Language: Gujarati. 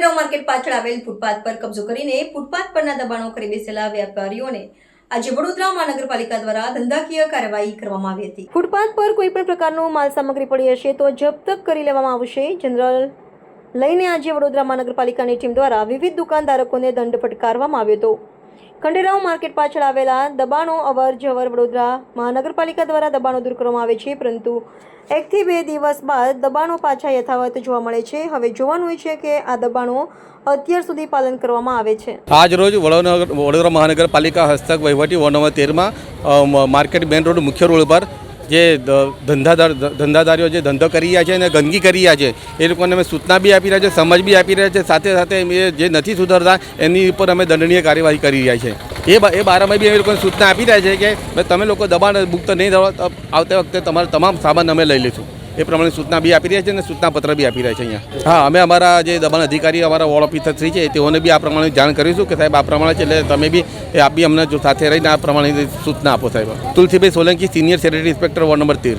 ખંડેરાવ માર્કેટ પાછળ આવેલ ફૂટપાથ પર કબજો કરીને ફૂટપાથ પરના દબાણો કરી બેસેલા વેપારીઓને આજે વડોદરા મહાનગરપાલિકા દ્વારા ધંધાકીય કાર્યવાહી કરવામાં આવી હતી. ફૂટપાથ પર કોઈ પણ પ્રકારનું માલ સામગ્રી પડી હશે તો જપ્ત કરી લેવામાં આવશે. જનરલ લઈને આજે વડોદરા મહાનગરપાલિકાની ટીમ દ્વારા વિવિધ દુકાનધારકોને દંડ ફટકારવામાં આવ્યો હતો. ખંડેરાવ માર્કેટ પાછળ આવેલા દબાણો અવર જવર વડોદરા મહાનગરપાલિકા દ્વારા દબાણો દૂર કરવામાં આવે છે, પરંતુ એકથી બે દિવસ બાદ દબાણો પાછા યથાવત જોવા મળે છે. હવે જોવાનું હોય છે કે આ દબાણો અત્યાર સુધી પાલન કરવામાં આવે છે. આજ રોજ વડોદરા મહાનગરપાલિકા હસ્તક વહીવટી વોર્ડ નંબર તેરમાં માર્કેટ મેન રોડ મુખ્ય રોડ પર જે ધંધાદાર ધંધાદારીઓ જે ધંધો કરી રહ્યા છે અને ગંદકી કરી રહ્યા છે, એ લોકોને અમે સૂચના બી આપી રહ્યા છે, સમજ બી આપી રહ્યા છે, સાથે સાથે એ જે નથી સુધરતા એની ઉપર અમે દંડનીય કાર્યવાહી કરી રહ્યા છે. એ એ બારામાં બી અમે લોકોને સૂચના આપી રહ્યા છે કે તમે લોકો દબાણ મુક્ત નહીં આવતા વખતે તમારા તમામ સામાન અમે લઈ લઈશું. એ પ્રમાણે સૂચના બી આપી રહ્યા છે અને સૂચના પત્ર બી આપી રહ્યા છે અહીંયા. હા, અમે અમારા જે દબાણ અધિકારી, અમારા વોર્ડ ઓફિસર શ્રી છે, તેઓને બી આ પ્રમાણે જાણ કરીશું કે સાહેબ આ પ્રમાણે છે, એટલે તમે બી એ આપ બી અમને જો સાથે રહીને આ પ્રમાણે સૂચના આપો સાહેબ. Tulsibhai Solanki senior secretary inspector ward number તેર.